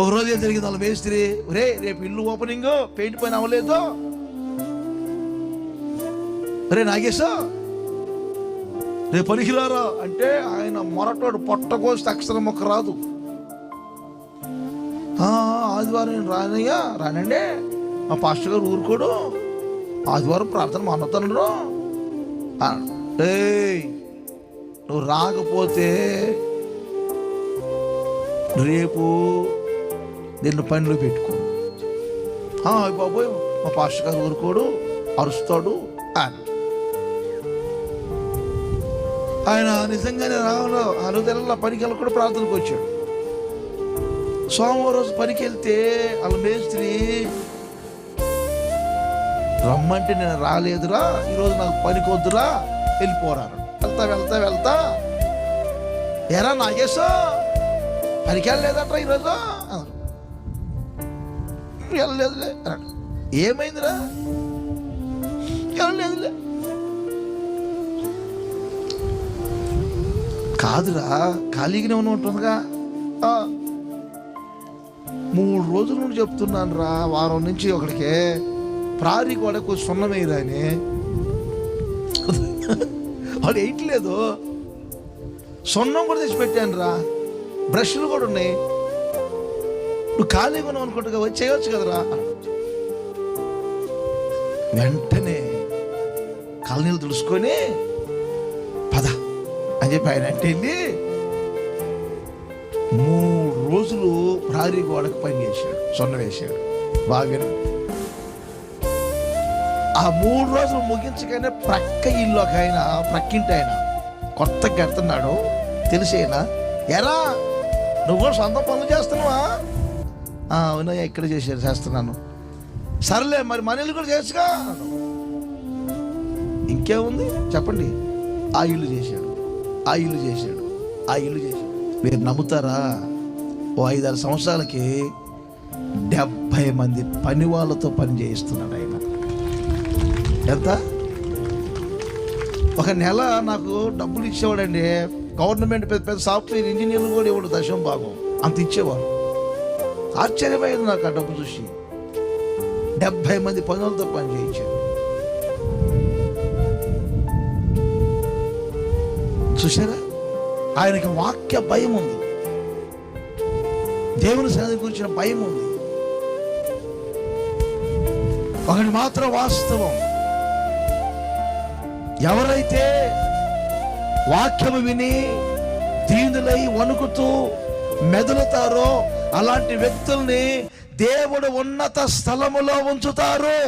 ఒక రోజు ఏం జరిగింది? వాళ్ళ మేస్త్రి రే రేపు ఇల్లు ఓపెనింగ్ పెయింట్ పైన అవ్వలేదు. రే నాగేశ రేపు పనికిరారా? అంటే ఆయన మొరటోడు పొట్టకోసి అక్షరం మొక్క రాదు. ఆదివారం నేను రానయ్యా రానండి. మా పాస్టర్ గారు ఊరుకోడు. ఆదివారం ప్రార్థన మానవుతాను ఏయ్ నువ్వు రాకపోతే రేపు నిన్ను పనిలో పెట్టుకో. బాబోయ్ మా పాస్టర్ గారు ఊరుకోడు అరుస్తాడు అని. ఆయన నిజంగానే రావడం అనుదల పనికి వెళ్ళి కూడా ప్రార్థనకు వచ్చాడు. సోమవారం రోజు పనికి వెళ్తే వాళ్ళ మేస్త్రి రమ్మంటే నేను రాలేదురా ఈరోజు నాకు పనికి వద్దురా వెళ్ళిపోరారు వెళ్తా వెళ్తా వెళ్తా. ఎరా నాగేశో పనికి వెళ్ళలేదట్రా ఈరోజు ఎవరు వెళ్ళలేదులే అన్నాడు ఏమైందిరా వెళ్ళలేదులే కాదురా ఖాళీగానే ఉన్న ఉంటుందిగా మూడు రోజుల నుండి చెప్తున్నాను రా వారం నుంచి ఒకడికి. ప్రారీ కూడా కొంచెం సున్నమేయరా అని వాడు వేయట్లేదు సున్నం కూడా తెచ్చిపెట్టాను రా బ్రష్లు కూడా ఉన్నాయి. నువ్వు ఖాళీగా ఉన్నావు అనుకుంటుగా వచ్చి కదరా? వెంటనే కళ్ళనీళ్ళు తుడుచుకొని పద అని చెప్పి ఆయన అంటే వెళ్ళి మూడు రోజులు ప్రారీ గోడకు పని చేశాడు సొన్న వేశాడు. బాగా ఆ మూడు రోజులు ముగించగానే ప్రక్క ఇల్లు ఒక ఆయన ప్రక్కింటి ఆయన కొత్తగా కడుతున్నాడు తెలిసేనా ఎరా నువ్వు కూడా సొంత పనులు చేస్తున్నావా? అవునయ్యా ఇక్కడ చేశారు చేస్తున్నాను. సర్లే మరి మన ఇల్లు కూడా చేసుగా ఇంకేముంది? చెప్పండి. ఆ ఇల్లు చేశాడు. ఆ ఇల్లు చేశాడు. ఆ ఇల్లు చేశాడు. మీరు నమ్ముతారా? ఓ ఐదారు సంవత్సరాలకి డెబ్భై మంది పని వాళ్ళతో పని చేయిస్తున్నాడు ఆయన. ఎంత? ఒక నెల నాకు డబ్బులు ఇచ్చేవాడండి. గవర్నమెంట్ పెద్ద పెద్ద సాఫ్ట్వేర్ ఇంజనీర్లు కూడా ఇవ్వడు దశం భాగం. అంత ఇచ్చేవాడు. ఆశ్చర్యమైంది నాకు ఆ డబ్బు చూసి. డెబ్భై మంది పనులతో పని చేయించారు. చూసారా ఆయనకి వాక్య భయం ఉంది. దేవుని సన్నిధి గురించిన భయం ఉంది. ఒకటి మాత్రం వాస్తవం. ఎవరైతే వాక్యము విని దీనులై వణుకుతూ మెదులుతారో అలాంటి వ్యక్తుల్ని దేవుడు ఉన్నత స్థలములో ఉంచుతారు.